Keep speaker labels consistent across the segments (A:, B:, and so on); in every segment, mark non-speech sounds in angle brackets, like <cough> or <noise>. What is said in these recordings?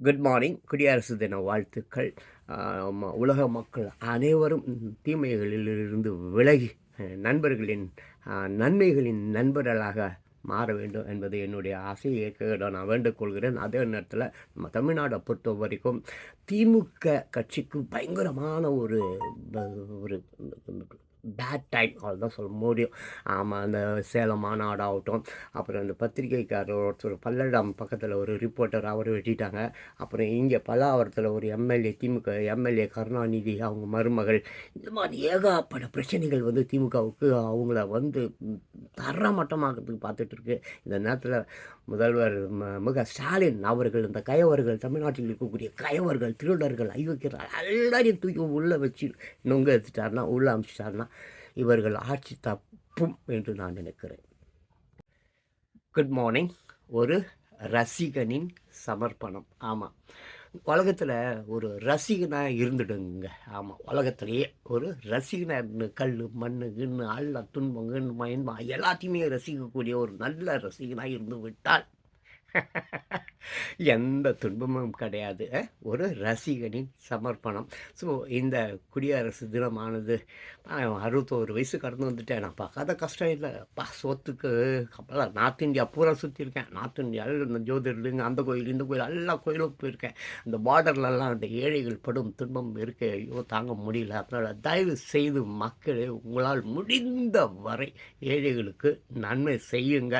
A: Good morning குடியரசு தின வாழ்த்துக்கள். உலக மக்கள் அனைவரும் தீமைகளிலிருந்து விலகி நண்பர்களின் நன்மைகளின் நண்பர்களாக மாற வேண்டும் என்பது என்னுடைய ஆசையை ஏற்க நான் வேண்டுகொள்கிறேன் அதே நேரத்தில் நம்ம தமிழ்நாடை பொறுத்த வரைக்கும் திமுக கட்சிக்கு பயங்கரமான ஒரு ஒரு பேட் டைம் அவ்வளோதான் சொல்ல முடியும். ஆமாம் அந்த சேலம் மாநாடாகட்டும் அப்புறம் அந்த பத்திரிகைக்காரர் ஒருத்தர் பல்லடம் பக்கத்தில் ஒரு ரிப்போர்ட்டர் அவரை வெட்டிட்டாங்க. அப்புறம் இங்கே பல்லாவரத்தில் ஒரு எம்எல்ஏ திமுக எம்எல்ஏ கருணாநிதி அவங்க மருமகள். இந்த மாதிரி ஏகப்பட்ட பிரச்சனைகள் வந்து திமுகவுக்கு அவங்கள வந்து ம், தரமட்டமாக்கிறதுக்கு பார்த்துட்டு இருக்கு. இந்த நேரத்தில் முதல்வர் முக ஸ்டாலின் அவர்கள் இந்த கயவர்கள் தமிழ்நாட்டில் இருக்கக்கூடிய கயவர்கள் திருடர்கள் ஐவக்கிறார் எல்லாரையும் தூக்கி உள்ளே வச்சு நொங்க எடுத்துட்டாருன்னா உள்ளே அமிச்சிட்டாருன்னா இவர்கள் ஆட்சி தப்பும் என்று நான் நினைக்கிறேன். குட் மார்னிங் ஒரு ரசிகனின் சமர்ப்பணம். ஆமாம் உலகத்தில் ஒரு ரசிகனாக இருந்துடுங்க. ஆமாம் உலகத்திலேயே ஒரு ரசிகனாக கல் மண் கிண்ணு அல்ல துன்பம் கிண்ணு மயன்மா எல்லாத்தையுமே ரசிக்கக்கூடிய ஒரு நல்ல ரசிகனாக இருந்து விட்டால் <laughs> எந்த துன்பமும் கிடையாது. ஒரு ரசிகனின் சமர்ப்பணம். ஸோ இந்த குடியரசு தினமானது அறுபத்தோரு வயசு கடந்து வந்துட்டேன். நான் பார்க்காத கஷ்டம் இல்லை. பா சொத்துக்கு அப்போல்லாம் நார்த் இந்தியா பூரா சுற்றியிருக்கேன் நார்த் இந்தியாவில் இந்த ஜோதிர்லிங்க அந்த கோயில் இந்த கோயில் எல்லா கோயிலும் போயிருக்கேன். இந்த பார்டர்லலாம் அந்த ஏழைகள் படும் துன்பம் இருக்கு ஐயோ தாங்க முடியல. அதனால் தயவு செய்து மக்களே உங்களால் முடிந்த வரை ஏழைகளுக்கு நன்மை செய்யுங்க.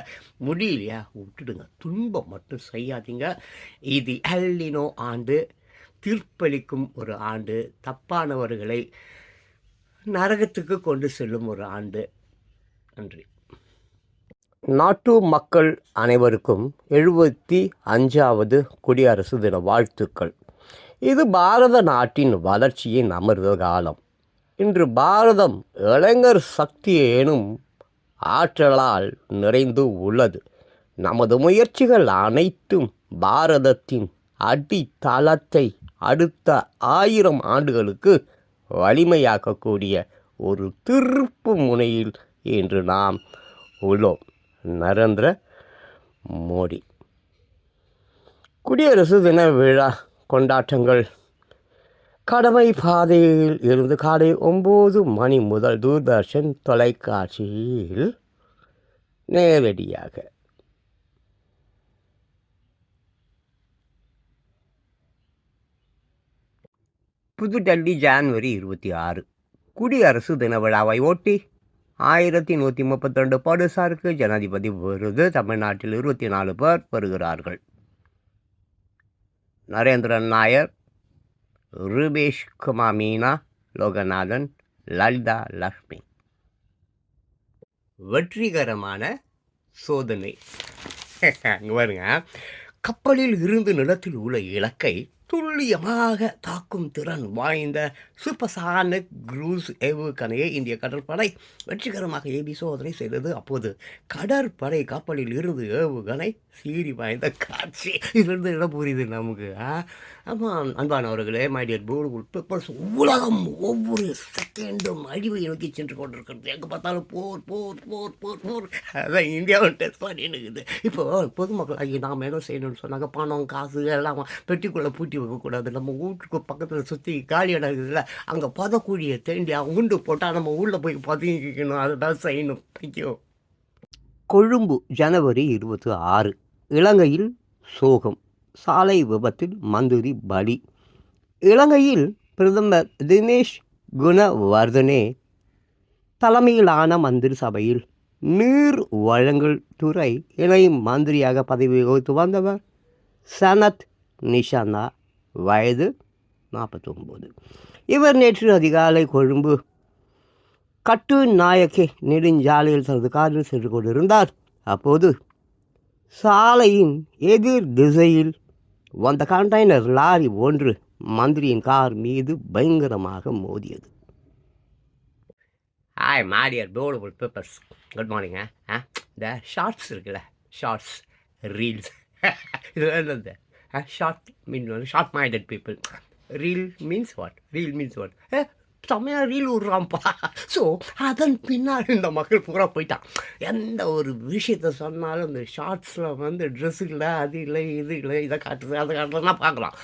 A: முடியலையா? விட்டுடுங்க. துன்பம் மட்டும் செய்யாதீங்க. இது எல்லினோ ஆண்டு தீர்ப்பளிக்கும் ஒரு ஆண்டு தப்பானவர்களை நரகத்துக்கு கொண்டு செல்லும் ஒரு ஆண்டு. நன்றி. நாட்டு மக்கள் அனைவருக்கும் எழுபத்தி அஞ்சாவது குடியரசு தின வாழ்த்துக்கள். இது பாரத நாட்டின் வளர்ச்சியின் அமர்ந்த காலம். இன்று பாரதம் இளைஞர் சக்தி எனும் ஆற்றலால் நிறைந்து உள்ளது. நமது முயற்சிகள் அனைத்தும் பாரதத்தின் அடித்தளத்தை அடுத்த ஆயிரம் ஆண்டுகளுக்கு வலிமையாக்கக்கூடிய ஒரு திருப்பு முனையில் இன்று நாம் உள்ளோம். நரேந்திர மோடி. குடியரசு தின விழா கொண்டாட்டங்கள். கடமை பாதையில் இருந்து காலை ஒம்பது மணி முதல் தூர்தர்ஷன் தொலைக்காட்சியில் நேரடியாக புதுடெல்லி ஜான்வரி இருபத்தி ஆறு. குடியரசு தின விழாவை ஒட்டி ஆயிரத்தி நூற்றி முப்பத்தி ரெண்டு படுசாருக்கு ஜனாதிபதி விருது தமிழ்நாட்டில் இருபத்தி நாலு பேர் பெறுகிறார்கள். நரேந்திரன் நாயர் ரூபேஷ் குமார் மீனா லோகநாதன் லலிதா லக்ஷ்மி. வெற்றிகரமான சோதனை. <laughs> அங்கே பாருங்க. கப்பலில் இருந்து நிலத்தில் உள்ள இலக்கை துல்லியமாக தாக்கும் திறன் வாய்ந்த சூப்பர்சானிக் க்ரூஸ் ஏவுகணையை இந்திய கடற்படை வெற்றிகரமாக ஏவி சோதனை செய்தது. அப்போது கடற்படை கப்பலில் இருந்து ஏவுகணை சீறி வாய்ந்த காட்சி இதிலிருந்து இடம் புரியுது நமக்கு ஆமாம் அன்பானவர்களே மைடியர் போர்டு பேப்பர்ஸ் உலகம் ஒவ்வொரு செகண்டும் அழிவை நோக்கி சென்று கொண்டிருக்கிறது. எங்கே பார்த்தாலும் போர் போர் போர் போர் போர். அதான் இந்தியாவில் டெஸ்ட் பண்ணிடுக்குது இப்போ பொதுமக்கள் ஐயோ நாம் என்ன செய்யணும்னு சொன்னாங்க? பணம் காசு எல்லாம் பெட்டிக்குள்ளே பூட்டி வைக்கக்கூடாது நம்ம வீட்டுக்கு பக்கத்தில் சுற்றி காலி இடம் இருக்குதுல்ல அங்கே பதக்குழியை தேண்டி உண்டு போட்டால் நம்ம ஊரில் போய் பதுங்கிக்கணும். அதுதான் செய்யணும் தேங்க்யூ கொழும்பு ஜனவரி இருபத்தி ஆறு. இலங்கையில் சோகம் சாலை விபத்தில் மந்திரி பலி. இலங்கையில் பிரதமர் தினேஷ் குணவர்தனே தலைமையிலான மந்திரி சபையில் நீர் வழங்கல் துறை இணை மந்திரியாக பதவி வகித்து வந்தவர் சனத் நிஷாந்தா. வயது நாற்பத்தொம்போது. இவர் நேற்று அதிகாலை கொழும்பு கட்டு நாயக்கே நெடுஞ்சாலையில் தனது காரில் சென்று கொண்டிருந்தார். அப்போது சாலையின் எதிர் திசையில் வந்த கண்டெய்னர் லாரி ஒன்று மந்திரியின் கார் மீது பயங்கரமாக மோதியது. Hi my dear portable papers good morning ஆ இந்த ஷார்ட்ஸ் இருக்குல்ல? ஷார்ட்ஸ் <laughs> ரீல்ஸ் இது? என்னது short mean short minded people reel means what reel means what செம்மையாக ரீல் விட்றான்ப்பா ஸோ அதன் பின்னால் இந்த மக்கள் பூரா போயிட்டான் எந்த ஒரு விஷயத்த சொன்னாலும் இந்த ஷார்ட்ஸில் வந்து ட்ரெஸ் இல்லை அது இல்லை இது இல்லை இதை காட்டுது அதை காட்டுறதுனா பார்க்கலாம்.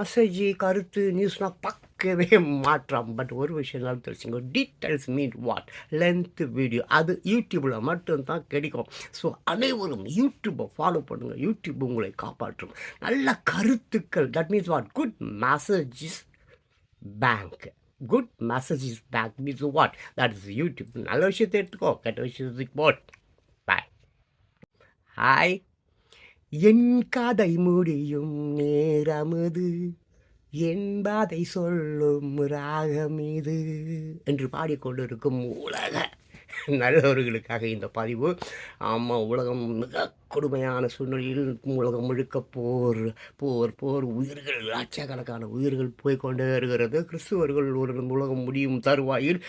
A: மெசேஜ் கருத்து நியூஸ்னால் பார்க்கவே மாற்றம் பட் ஒரு விஷயம் தான் தெரிஞ்சுங்க details mean what length video அது யூடியூப்பில் மட்டும்தான் கிடைக்கும். ஸோ அனைவரும் யூடியூப்பை ஃபாலோ பண்ணுங்கள் யூடியூப் உங்களை காப்பாற்றும். நல்ல கருத்துக்கள். That means what good messages bank good messages bank means what that is YouTube நல்ல விஷயத்தை எடுத்துக்கோ. கெட்ட விஷயத்துக்கு போட் பாய் ஹாய் என் கதை முடியும் நேரமது என்பதை சொல்லும் ராகம் இது என்று பாடிக்கொண்டிருக்கும் உலக நல்லவர்களுக்காக இந்த பதிவு. ஆமாம் உலகம் மிக கொடுமையான சூழ்நிலையில் உலகம் முழுக்க போர் போர் போர் உயிர்கள் லட்சக்கணக்கான உயிர்கள் போய் கொண்டே இருக்கிறது கிறிஸ்துவர்கள் ஒரு உலகம் முடியும் தருவாயில்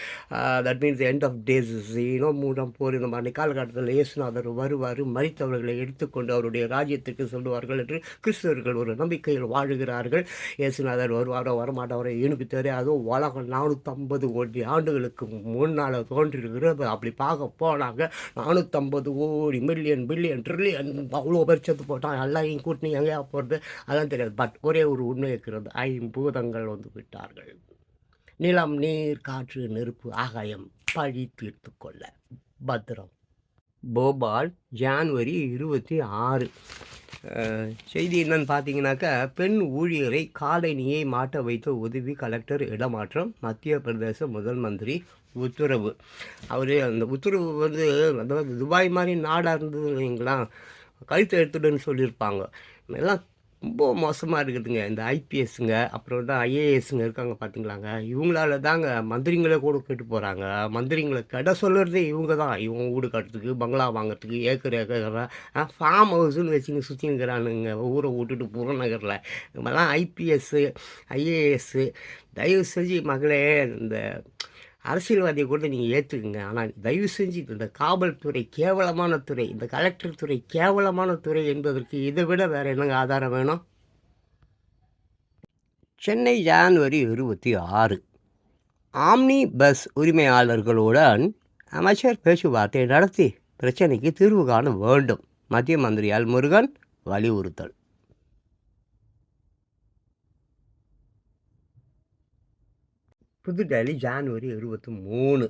A: that means end of days ஏனோ மூன்றாம் போர் இந்த மாதிரி காலகட்டத்தில் இயேசுநாதர் வருவார் மறித்தவர்களை எடுத்துக்கொண்டு அவருடைய ராஜ்யத்துக்கு சொல்லுவார்கள் என்று கிறிஸ்துவர்கள் ஒரு நம்பிக்கையில் வாழுகிறார்கள். இயேசுநாதர் வருவாரோ வரமாட்டாரோ எனக்கு தெரியாதோ உலகம் நானூற்றம்பது கோடி ஆண்டுகளுக்கு முன்னால் தோன்றிருக்கிறது அப்படி பார்க்க போனாங்க நானூற்றம்பது கோடி மில்லியன் பில்லியன் ட்ரில்லியன் அவ்வளோ பேர் செத்து போட்டான் எல்லாரையும் கூட்டினி எங்கேயா போகிறது? அதெல்லாம் தெரியாது. பட் ஒரே ஒரு உண்மை இருக்கிறது. ஐம்பூதங்கள் வந்து விட்டார்கள். நிலம் நீர் காற்று நெருப்பு ஆகாயம் பழி தீர்த்து கொள்ள. பத்திரம். போபால் ஜான்வரி இருபத்தி ஆறு. செய்தி என்னன்னு பார்த்தீங்கன்னாக்கா பெண் ஊழியரை காலணியை மாட்ட வைத்த உதவி கலெக்டர் இடமாற்றம் மத்திய பிரதேச முதல் மந்திரி உத்தரவு. அவர் அந்த உத்தரவு வந்து அதாவது துபாய் மாதிரி நாடாக இருந்தது இல்லைங்களா? கழுத்து எடுத்துடுன்னு சொல்லியிருப்பாங்க. எல்லாம் ரொம்ப மோசமாக இருக்குதுங்க. இந்த ஐபிஎஸ்ங்க அப்புறம் தான் ஐஏஎஸ்ங்க இருக்காங்க பார்த்தீங்களாங்க இவங்களால தாங்க மந்திரிங்களை கூட கெட்டு போகிறாங்க மந்திரிங்களை கடை சொல்கிறதே இவங்க தான். இவங்க வீடு கட்டுறதுக்கு பங்களா வாங்குறதுக்கு ஏக்கர் ஏக்கர் ஃபார்ம் ஹவுஸ்னு வச்சுங்க சுற்றிங்கிறானுங்க ஊரை விட்டுட்டு புறநகரில் நம்மலாம் ஐபிஎஸ்ஸு ஐஏஎஸ்ஸு. தயவு செஞ்சு மகளே இந்த அரசியல்வாதியை கூட நீங்கள் ஏற்றுக்குங்க ஆனால் தயவு செஞ்சு இந்த காவல்துறை கேவலமான துறை இந்த கலெக்டர் துறை கேவலமான துறை என்பதற்கு இதை விட வேறு என்னங்க ஆதாரம் வேணும்? சென்னை ஜான்வரி இருபத்தி ஆறு. ஆம்னி பஸ் உரிமையாளர்களுடன் அமைச்சர் பேச்சுவார்த்தை நடத்தி பிரச்சனைக்கு தீர்வு காண வேண்டும். மத்திய மந்திரியால் முருகன் வலியுறுத்தல். புதுடெல்லி ஜான்வரி இருபத்தி மூணு.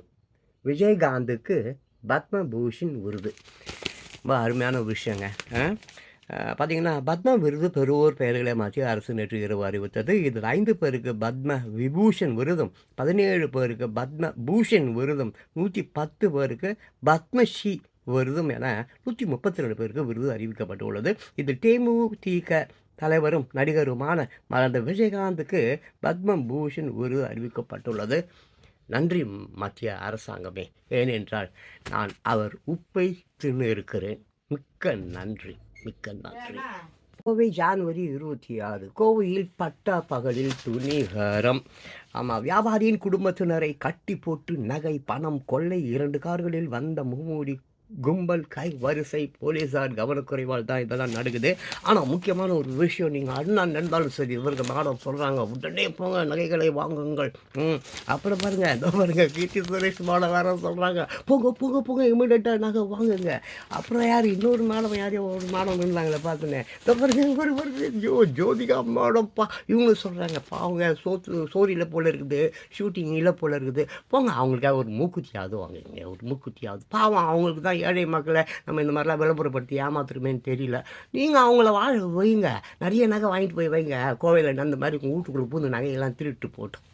A: விஜயகாந்துக்கு பத்மபூஷன் விருது. ரொம்ப அருமையான விஷயங்க. பார்த்திங்கன்னா பார்த்தீங்கன்னா பத்ம விருது பெறுவோர் பெயர்களை மத்திய அரசு நேற்று இரவு அறிவித்தது. இதில் ஐந்து பேருக்கு பத்ம விபூஷன் விருதும் பதினேழு பேருக்கு பத்ம பூஷன் விருதும் நூற்றி பத்து பேருக்கு பத்மஸ்ரீ விருதும் என நூற்றி முப்பத்தி ரெண்டு பேருக்கு விருது அறிவிக்கப்பட்டுள்ளது. இது தேமுதிக தலைவரும் நடிகருமான மறந்த விஜயகாந்துக்கு பத்மம் பூஷன் விருது அறிவிக்கப்பட்டுள்ளது. நன்றி மத்திய அரசாங்கமே. ஏனென்றால் நான் அவர் உப்பை தின்னு இருக்கிறேன். மிக்க நன்றி மிக்க நன்றி. கோவை ஜான்வரி இருபத்தி ஆறு கோவையில் பட்டா பகலில் துணிகரம். ஆமாம் வியாபாரியின் குடும்பத்தினரை கட்டி போட்டு நகை பணம் கொள்ளை இரண்டு கார்களில் வந்த முகமூடி கும்பல் கை வரிசை போலீஸார் கவனக்குறைவால் தான் இதெல்லாம் நடக்குது. ஆனால் முக்கியமான ஒரு விஷயம் நீங்கள் அண்ணா நடந்தாலும் சரி இவருக்கு மேடம் சொல்கிறாங்க உடனே போங்க நகைகளை வாங்குங்கள். ம். அப்புறம் பாருங்க இதோ பாருங்கள் கீர்த்தி சுரேஷ் மேடம் வேறு சொல்கிறாங்க போங்க போங்க போங்க இமீடியட்டாக நகை வாங்குங்க. அப்புறம் யார் இன்னொரு மேடம் யாரையும் ஒரு மேடம் இருந்தாங்களே பார்த்துனேன் இதோ பாருங்க ஒரு ஜோ ஜோதிகா மேடம்ப்பா இவங்க சொல்கிறாங்க பாவங்க சோத்து சோரியில் போல இருக்குது ஷூட்டிங் போல் போல இருக்குது. போங்க அவங்களுக்காக ஒரு மூக்குத்தியாவது வாங்குங்க ஒரு மூக்குத்தியாவது. பாவம் அவங்களுக்கு தான் ஏழை மக்களை நம்ம இந்த மாதிரிலாம் விளம்பரப்படுத்தி ஏமாத்துருமேன்னு தெரியல. நீங்கள் அவங்கள வாழ வைங்க. நிறைய நகை வாங்கிட்டு போய் வைங்க. கோவையில் அந்த மாதிரி உங்கள் வீட்டுக்குள்ளே பூந்து நகையெல்லாம் திருட்டு போட்டோம்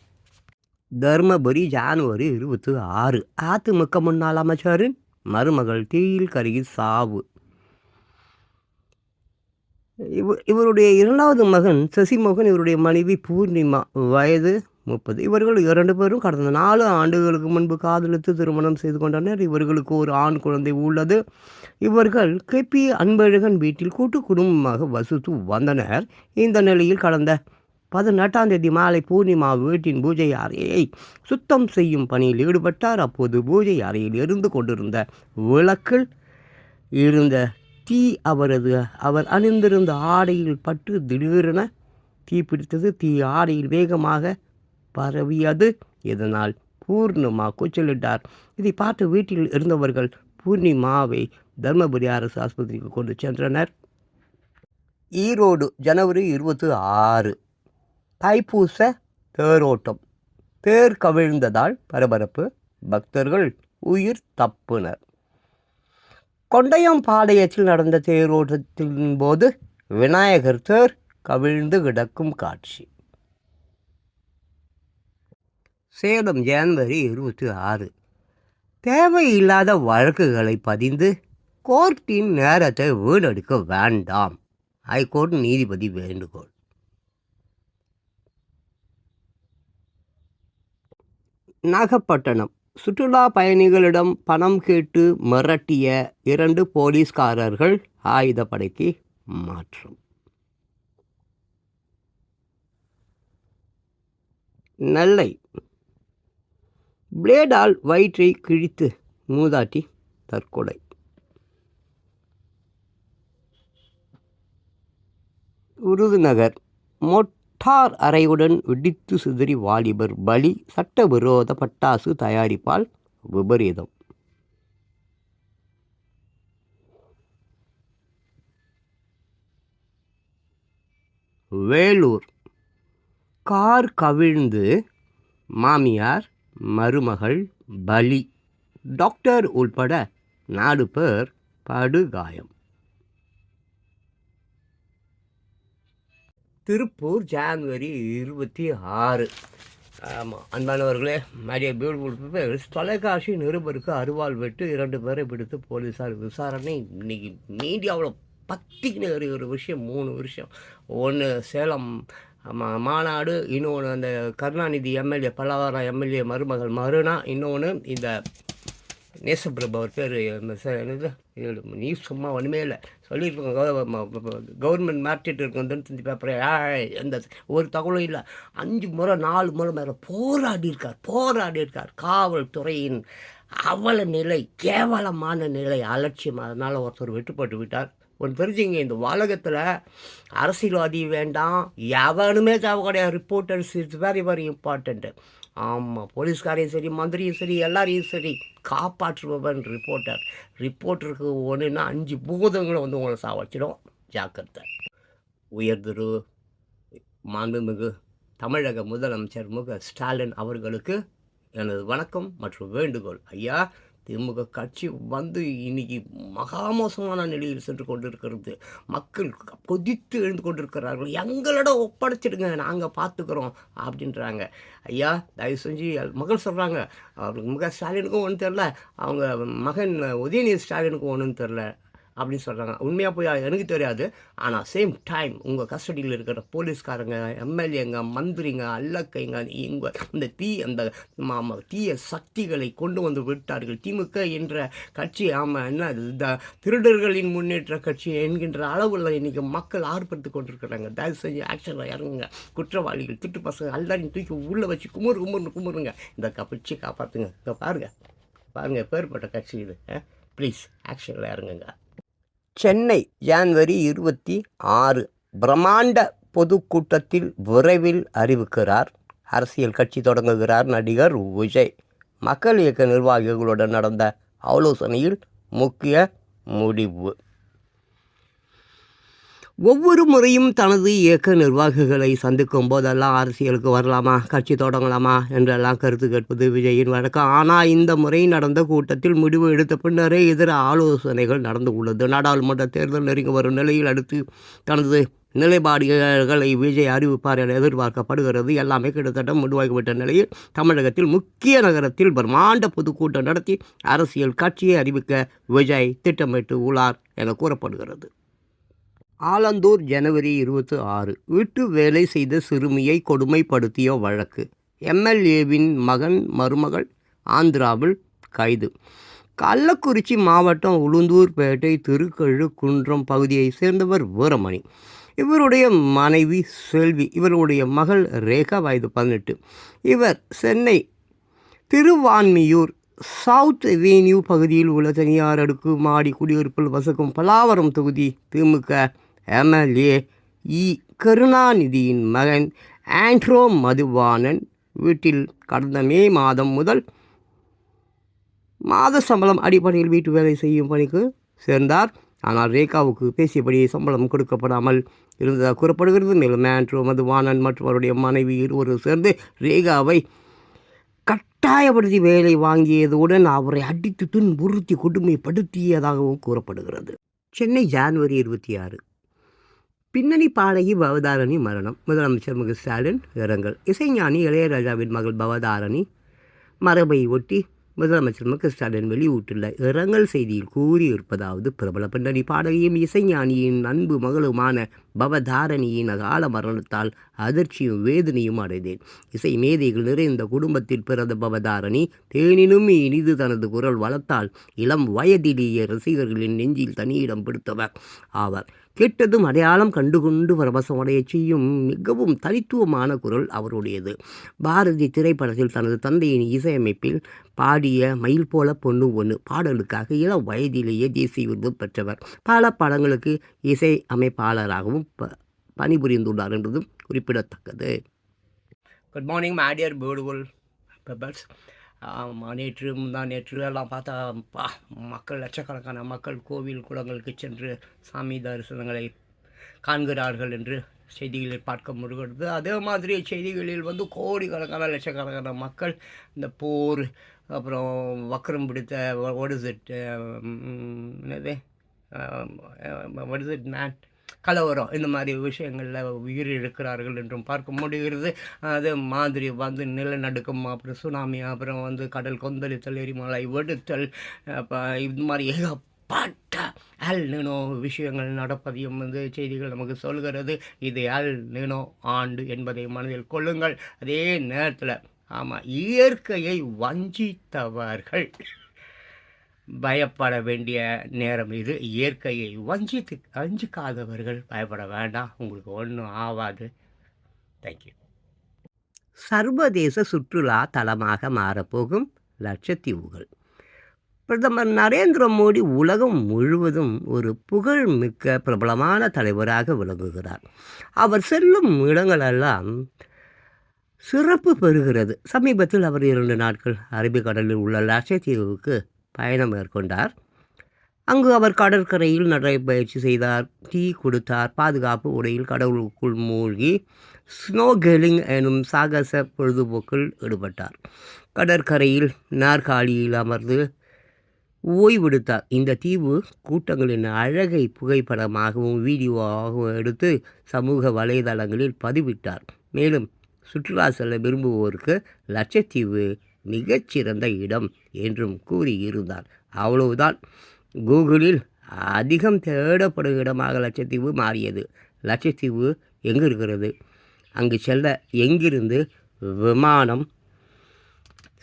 A: தர்மபுரி ஜான்வரி இருபத்தி ஆறு. அதிமுக முன்னாள் அமைச்சரின் மருமகள் தீயில் கருகி சாவு. இவ இவருடைய இரண்டாவது மகன் சசிமோகன் இவருடைய மனைவி பூர்ணிமா. வயது முப்பது. இவர்கள் இரண்டு பேரும் கடந்த நாலு ஆண்டுகளுக்கு முன்பு காதலித்து திருமணம் செய்து கொண்டனர். இவர்களுக்கு ஒரு ஆண் குழந்தை உள்ளது. இவர்கள் கேபி அன்பழகன் வீட்டில் கூட்டு குடும்பமாக வசித்து வந்தனர். இந்த நிலையில் கடந்த பதினெட்டாம் தேதி மாலை பூர்ணிமா வீட்டின் பூஜை அறையை சுத்தம் செய்யும் பணியில் ஈடுபட்டார். அப்போது பூஜை அறையில் இருந்து கொண்டிருந்த விளக்கில் இருந்த தீ அவரது அவர் அணிந்திருந்த ஆடையில் பட்டு திடீரென தீ பிடித்தது. தீ ஆடையில் வேகமாக பரவியது இதனால் பூர்ணிமா கூச்சலிட்டார். இதை பார்த்து வீட்டில் இருந்தவர்கள் பூர்ணிமாவை தர்மபுரி அரசு ஆஸ்பத்திரிக்கு கொண்டு சென்றனர். ஈரோடு ஜனவரி இருபத்தி ஆறு. தைப்பூச தேரோட்டம். தேர் கவிழ்ந்ததால் பரபரப்பு. பக்தர்கள் உயிர் தப்புனர். கொண்டையம்பாளையத்தில் நடந்த தேரோட்டத்தின் போது விநாயகர் தேர் கவிழ்ந்து கிடக்கும் காட்சி. சேலம் ஜனவரி இருபத்தி ஆறு. தேவையில்லாத வழக்குகளை பதிந்து கோர்ட்டின் நேரத்தை வீணடிக்க வேண்டாம். ஹைகோர்ட் நீதிபதி வேண்டுகோள். நாகப்பட்டினம். சுற்றுலா பயணிகளிடம் பணம் கேட்டு மிரட்டிய இரண்டு போலீஸ்காரர்கள் ஆயுதப்படைக்கு மாற்றம். நெல்லை. பிளேடால் வயிற்றை கிழித்து மூதாட்டி தற்கொலை. விருதுநகர் மொட்டார் அறையுடன் வெடித்து சிதறி வாலிபர் பலி சட்டவிரோத பட்டாசு தயாரிப்பால் விபரீதம். வேலூர். கார் கவிழ்ந்து மாமியார் மருமகள் பலி. டாக்டர் உள்பட நாலு பேர் படுகாயம். திருப்பூர் ஜான்வரி இருபத்தி ஆறு. ஆமாம் அன்பானவர்களே மரிய பியூட்டிஃபுல் பீப்பிள்ஸ் தொலைக்காட்சி நிருபருக்கு அருவாள் வெட்டு இரண்டு பேரை பிடித்து போலீஸார் விசாரணை. இன்னைக்கு மீடியாவில் பத்திக்கின ஒரு ஒரு விஷயம் மூணு விஷயம். ஒன்று சேலம் மா மாநாடு இன்னொன்று அந்த கருணாநிதி எம்எல்ஏ பல்லாவரம் எம்எல்ஏ மருமகள் மறுனா இன்னொன்று இந்த நேசப்பிரபு அவர் பேர் என்னது? நீ சும்மா ஒன்றுமே இல்லை. சொல்லியிருக்கோம் கவர்மெண்ட் மார்க்கெட் இருக்கும் தினத்தந்தி பேப்பரை எந்த ஒரு தகவலும் இல்லை. அஞ்சு முறை நாலு முறை மேலே போராடி இருக்கார் போராடி இருக்கார். காவல்துறையின் அவல நிலை கேவலமான நிலை அலட்சியம். அதனால் ஒருத்தர் வெட்டுப்பட்டு விட்டார். ஒன்று தெரிஞ்சுங்க இந்த உலகத்தில் அரசியல்வாதி வேண்டாம் எவனுமே தேவை கிடையாது. Reporters it's very very important ஆமாம் போலீஸ்காரையும் சரி மந்திரியும் சரி எல்லாரையும் சரி காப்பாற்றுபவன் ரிப்போர்ட்டர் ரிப்போர்ட்டருக்கு ஒன்றுன்னா அஞ்சு பூதங்களும் வந்து உங்களை சாவச்சிடும் ஜாக்கிரதை. உயர்திரு மாண்புமிகு தமிழக முதலமைச்சர் முக ஸ்டாலின் அவர்களுக்கு எனது வணக்கம் மற்றும் வேண்டுகோள். ஐயா திமுக கட்சி வந்து இன்னைக்கு மகா மோசமான நிலையில் சென்று கொண்டிருக்கிறது. மக்கள் கொதித்து எழுந்து கொண்டிருக்கிறார்கள். எங்களோட ஒப்படைச்சிடுங்க நாங்கள் பார்த்துக்குறோம் அப்படின்றாங்க. ஐயா தயவு செஞ்சு மகள் சொல்கிறாங்க அவருக்கு முக ஸ்டாலினுக்கும் ஒன்றும் தெரில அவங்க மகன் உதயநிதி ஸ்டாலினுக்கும் ஒன்றும் தெரில அப்படின்னு சொல்கிறாங்க உண்மையாக போய் எனக்கு தெரியாது. ஆனால் சேம் டைம் உங்கள் கஸ்டடியில் இருக்கிற போலீஸ்காரங்க எம்எல்ஏங்க மந்திரிங்க அல்லக்கைங்க இவங்க இந்த தீ அந்த தீய சக்திகளை கொண்டு வந்து விட்டார்கள். திமுக என்ற கட்சி ஆமாம் என்ன இந்த திருடர்களின் முன்னேற்ற கட்சி என்கின்ற அளவில் இன்றைக்கி மக்கள் ஆர்ப்பரித்து கொண்டிருக்கிறாங்க. தயவு செஞ்சு ஆக்ஷனில் இறங்குங்க. குற்றவாளிகள் திட்டு பசங்க எல்லாரையும் தூக்கி உள்ளே வச்சு குமுறு குமுறுன்னு குமுறுங்க. இந்த கப்பிச்சு காப்பாற்றுங்க இங்கே பாருங்கள் பாருங்கள் பேர்பட்ட கட்சி இது ப்ளீஸ் ஆக்ஷனில் இறங்குங்க. சென்னை ஜான்வரி இருபத்தி ஆறு. பிரம்மாண்ட பொதுக்கூட்டத்தில் விரைவில் அறிவிக்கிறார். அரசியல் கட்சி தொடங்குகிறார் நடிகர் விஜய். மக்கள் இயக்க நிர்வாகிகளுடன் நடந்த ஆலோசனையில் முக்கிய முடிவு. ஒவ்வொரு முறையும் தனது இயக்க நிர்வாகிகளை சந்திக்கும் போதெல்லாம் அரசியலுக்கு வரலாமா கட்சி தொடங்கலாமா என்றெல்லாம் கருத்து கேட்பது விஜயின் வழக்கம். ஆனால் இந்த முறை நடந்த கூட்டத்தில் முடிவு எடுத்த பின்னரே இதர ஆலோசனைகள் நடந்து உள்ளது. நாடாளுமன்ற தேர்தல் நெருங்கி வரும் நிலையில் அடுத்து தனது நிலைப்பாடுகளை விஜய் அறிவிப்பார் என எதிர்பார்க்கப்படுகிறது. எல்லாமே கிட்டத்தட்ட முடிவாகிவிட்ட நிலையில் தமிழகத்தில் முக்கிய நகரத்தில் பிரம்மாண்ட பொதுக்கூட்டம் நடத்தி அரசியல் கட்சியை அறிவிக்க விஜய் திட்டமிட்டு உள்ளார் என கூறப்படுகிறது. ஆலந்தூர் ஜனவரி இருபத்தி ஆறு வீட்டு வேலை செய்த சிறுமியை கொடுமைப்படுத்திய வழக்கு. எம்எல்ஏவின் மகன் மருமகள் ஆந்திராவில் கைது. கள்ளக்குறிச்சி மாவட்டம் உளுந்தூர்பேட்டை திருக்கழு குன்றம் பகுதியைச் சேர்ந்தவர் வீரமணி. இவருடைய மனைவி செல்வி இவருடைய மகள் ரேகா வயது பதினெட்டு. இவர் சென்னை திருவான்மியூர் சவுத் அவென்யூ பகுதியில் உள்ள தனியார் அடுக்கு மாடி குடியிருப்பில் வசிக்கும் பலாவரம் தொகுதி திமுக எம்எல்ஏ இ கருணாநிதியின் மகன் ஆண்ட்ரோ மதுவானன் வீட்டில் கடந்த மே மாதம் முதல் மாத சம்பளம் அடிப்படையில் வீட்டு வேலை செய்யும் பணிக்கு சேர்ந்தார். ஆனால் ரேகாவுக்கு பேசியபடி சம்பளம் கொடுக்கப்படாமல் இருந்ததாக கூறப்படுகிறது. மேலும் ஆண்ட்ரோ மதுவானன் மற்றும் அவருடைய மனைவி இருவரும் சேர்ந்து ரேகாவை கட்டாயப்படுத்தி வேலை வாங்கியதுடன் அவரை அடித்து துன்புறுத்தி கொடுமைப்படுத்தியதாகவும் கூறப்படுகிறது. சென்னை ஜான்வரி இருபத்தி ஆறு. பின்னணி பாடகி பவதாரணி மரணம். முதலமைச்சர் முக ஸ்டாலின் இரங்கல். இசைஞானி இளையராஜாவின் மகள் பவதாரணி மரபை ஒட்டி முதலமைச்சர் மு ஸ்டாலின் வெளியிட்டுள்ள இரங்கல் செய்தியில் கூறியிருப்பதாவது பிரபல பின்னணி பாடகியும் இசைஞானியின் அன்பு மகளுமான பவதாரணியின் அகால மரணத்தால் அதிர்ச்சியும் வேதனையும் அடைந்தேன். இசை மேதைகள் நிறைந்த குடும்பத்தில் பிறந்த பவதாரணி தேனினும் இனிது தனது குரல் வளர்த்தால் இளம் வயதிலேயே ரசிகர்களின் நெஞ்சில் தனியிடம் பிடித்தவர் ஆவார். கேட்டதும் அடையாளம் கண்டுகொண்டு பரவசமடைய செய்யும் மிகவும் தனித்துவமான குரல் அவருடையது. பாரதி திரைப்படத்தில் தனது தந்தையின் இசையமைப்பில் பாடிய மயில் போல பொண்ணு ஒன்று பாடலுக்காக இளம் வயதிலேயே தேசிய விருது பெற்றவர். பல படங்களுக்கு இசை அமைப்பாளராகவும் ப பணிபுரிந்துள்ளார் என்பதும் குறிப்பிடத்தக்கது. Good morning my dear beautiful ஆமாம் நேற்று முந்தா நேற்று எல்லாம் பார்த்தா பா மக்கள் லட்சக்கணக்கான மக்கள் கோவில் குளங்களுக்கு சென்று சாமி தரிசனங்களை காண்கிறார்கள் என்று செய்திகளில் பார்க்க முடிகிறது. அதே மாதிரி செய்திகளில் வந்து கோடிக்கணக்கான லட்சக்கணக்கான மக்கள் இந்த போர் அப்புறம் வக்கரம் பிடித்த what is it um, என்னது? Um, um, what மேன் கலவரம் இந்த மாதிரி விஷயங்களில் உயிர் இழக்கிறார்கள் என்றும் பார்க்க முடிகிறது. அது மாதிரி வந்து நிலநடுக்கம் அப்புறம் சுனாமி அப்புறம் வந்து கடல் கொந்தளித்தல் எரிமலை வெடுத்தல் அப்போ இது மாதிரி ஏகப்பட்ட அல் நினோ விஷயங்கள் நடப்பதையும் வந்து செய்திகள் நமக்கு சொல்கிறது. இது அல் நினோ ஆண்டு என்பதை மனதில் கொள்ளுங்கள். அதே நேரத்தில் ஆமாம் இயற்கையை வஞ்சித்தவர்கள். பயப்பட வேண்டிய நேரம் இது. இயற்கையை வஞ்சித்து வஞ்சிக்காதவர்கள் பயப்பட வேண்டாம். உங்களுக்கு ஒன்றும் ஆகாது தேங்க்யூ சர்வதேச சுற்றுலா தலமாக மாறப்போகும் லட்சத்தீவுகள். பிரதமர் நரேந்திர மோடி உலகம் முழுவதும் ஒரு புகழ்மிக்க பிரபலமான தலைவராக விளங்குகிறார். அவர் செல்லும் இடங்களெல்லாம் சிறப்பு பெறுகிறது. சமீபத்தில் அவர் இரண்டு நாட்கள் அரபிக்கடலில் உள்ள லட்சத்தீவுக்கு பயணம் மேற்கொண்டார். அங்கு அவர் கடற்கரையில் நடைபயிற்சி செய்தார் டீ கொடுத்தார் பாதுகாப்பு உடையில் கடவுளுக்குள் மூழ்கி ஸ்னோகெலிங் எனும் சாகச பொழுதுபோக்கில் ஈடுபட்டார். கடற்கரையில் நாற்காலியில் அமர்ந்து ஓய்வெடுத்தார். இந்த தீவு கூட்டங்களின் அழகை புகைப்படமாகவும் வீடியோவாகவும் எடுத்து சமூக வலைதளங்களில் பதிவிட்டார். மேலும் சுற்றுலா செல்ல விரும்புவோருக்கு லட்சத்தீவு மிகச்சிறந்த இடம். என்றும் கூறியிருந்தார் அவ்வளவுதான். கூகுளில் அதிகம் தேடப்படும் இடமாக லட்சத்தீவு மாறியது. லட்சத்தீவு எங்கே இருக்கிறது? அங்கு செல்ல எங்கிருந்து விமானம்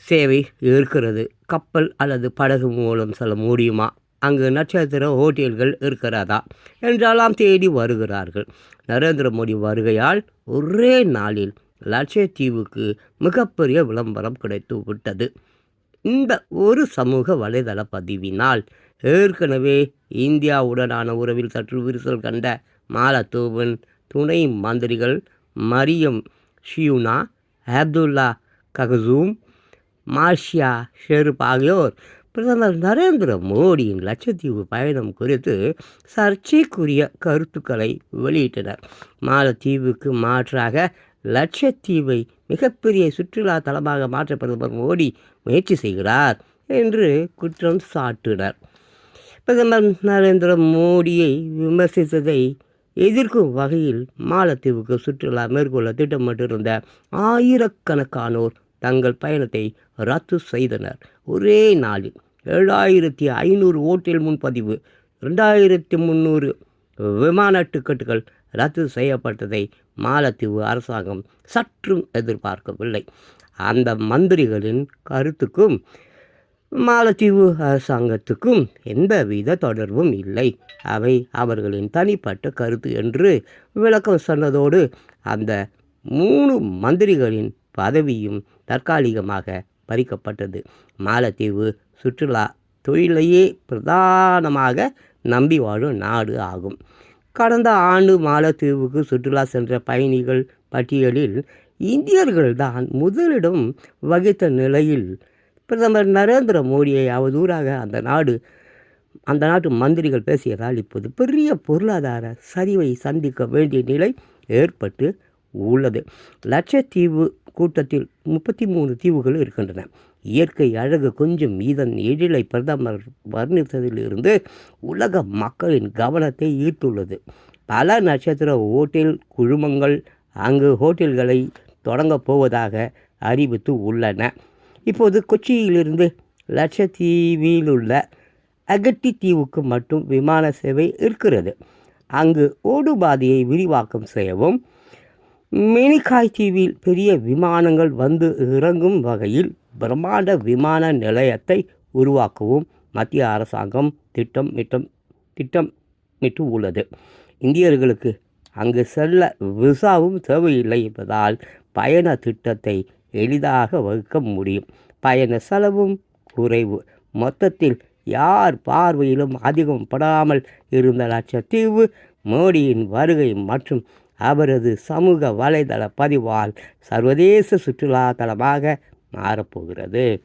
A: சேவை இருக்கிறது கப்பல் அல்லது படகு மூலம் செல்ல முடியுமா? அங்கு நட்சத்திர ஹோட்டல்கள் இருக்கிறதா? என்றெல்லாம் தேடி வருகிறார்கள். நரேந்திர மோடி வருகையால் ஒரே நாளில் லட்சத்தீவுக்கு மிகப்பெரிய விளம்பரம் கிடைத்து விட்டது இந்த ஒரு சமூக வலைதள பதிவினால் ஏற்கனவே இந்தியாவுடனான உறவில் சற்று விரிசல் கண்ட மாலத்தூவன் துணை மந்திரிகள் மரியம் ஷியூனா அப்துல்லா ககசூம் மார்ஷியா ஷெருப் ஆகியோர் பிரதமர் நரேந்திர மோடியின் லட்சத்தீவு பயணம் குறித்து சர்ச்சைக்குரிய கருத்துக்களை வெளியிட்டனர். மாலத்தீவுக்கு மாற்றாக லட்சத்தீவை மிகப்பெரிய சுற்றுலா தலமாக மாற்ற பிரதமர் மோடி முயற்சி செய்கிறார் என்று குற்றம் சாட்டினார். பிரதமர் நரேந்திர மோடியை விமர்சித்ததை எதிர்க்கும் வகையில் மாலத்தீவுக்கு சுற்றுலா மேற்கொள்ள திட்டமிட்டிருந்த ஆயிரக்கணக்கானோர் தங்கள் பயணத்தை ரத்து செய்தனர். ஒரே நாளில் ஏழாயிரத்தி ஐநூறு ஓட்டல் முன்பதிவு ரெண்டாயிரத்தி முந்நூறு விமான டிக்கெட்டுகள் ரத்து செய்யப்பட்டதை மாலத்தீவு அரசாங்கம் சற்றும் எதிர்பார்க்கவில்லை. அந்த மந்திரிகளின் கருத்துக்கும் மாலத்தீவு அரசாங்கத்துக்கும் எந்தவித தொடர்பும் இல்லை. அவை அவர்களின் தனிப்பட்ட கருத்து என்று விளக்கம் சொன்னதோடு அந்த மூணு மந்திரிகளின் பதவியும் தற்காலிகமாக பறிக்கப்பட்டது. மாலத்தீவு சுற்றுலா தொழிலையே பிரதானமாக நம்பி வாழும் நாடு ஆகும். கடந்த ஆண்டு மாலத்தீவுக்கு சுற்றுலா சென்ற பயணிகள் பட்டியலில் இந்தியர்கள்தான் முதலிடம் வகித்த நிலையில். பிரதமர் நரேந்திர மோடியை அவதூறாக அந்த நாடு அந்த நாட்டு மந்திரிகள் பேசியதால் இப்போது பெரிய பொருளாதார சரிவை சந்திக்க வேண்டிய நிலை ஏற்பட்டு உள்ளது. லட்சத்தீவு கூட்டத்தில் முப்பத்தி மூணு தீவுகள் இருக்கின்றன. இயற்கை அழகு கொஞ்சம் இதன் எழிலை பிரதமர் வர்ணித்ததிலிருந்து உலக மக்களின் கவனத்தை ஈர்த்துள்ளது. பல நட்சத்திர ஓட்டல் குழுமங்கள் அங்கு ஹோட்டல்களை தொடங்கப் போவதாக அறிவித்து உள்ளன. இப்போது கொச்சியிலிருந்து லட்சத்தீவிலுள்ள அகட்டி தீவுக்கு மட்டும் விமான சேவை இருக்கிறது. அங்கு ஓடுபாதையை விரிவாக்கம் செய்யவும் மினிகாய் தீவில் பெரிய விமானங்கள் வந்து இறங்கும் வகையில் பிரம்மாண்ட விமான நிலையத்தை உருவாக்கவும் மத்திய அரசாங்கம் திட்டம் மிட்டம் திட்டம் மிட்டு உள்ளது. இந்தியர்களுக்கு அங்கு செல்ல விசாவும் தேவையில்லை என்பதால் பயண திட்டத்தை எளிதாக வகுக்க முடியும். பயண செலவும் குறைவு. மொத்தத்தில் யார் பார்வையிலும் அதிகம் படாமல் இருந்த லட்சத்தீவு மோடியின் வருகை மற்றும் அவரது சமூக வலைதள பதிவால் சர்வதேச சுற்றுலா தலமாக மாறப்போகிறது.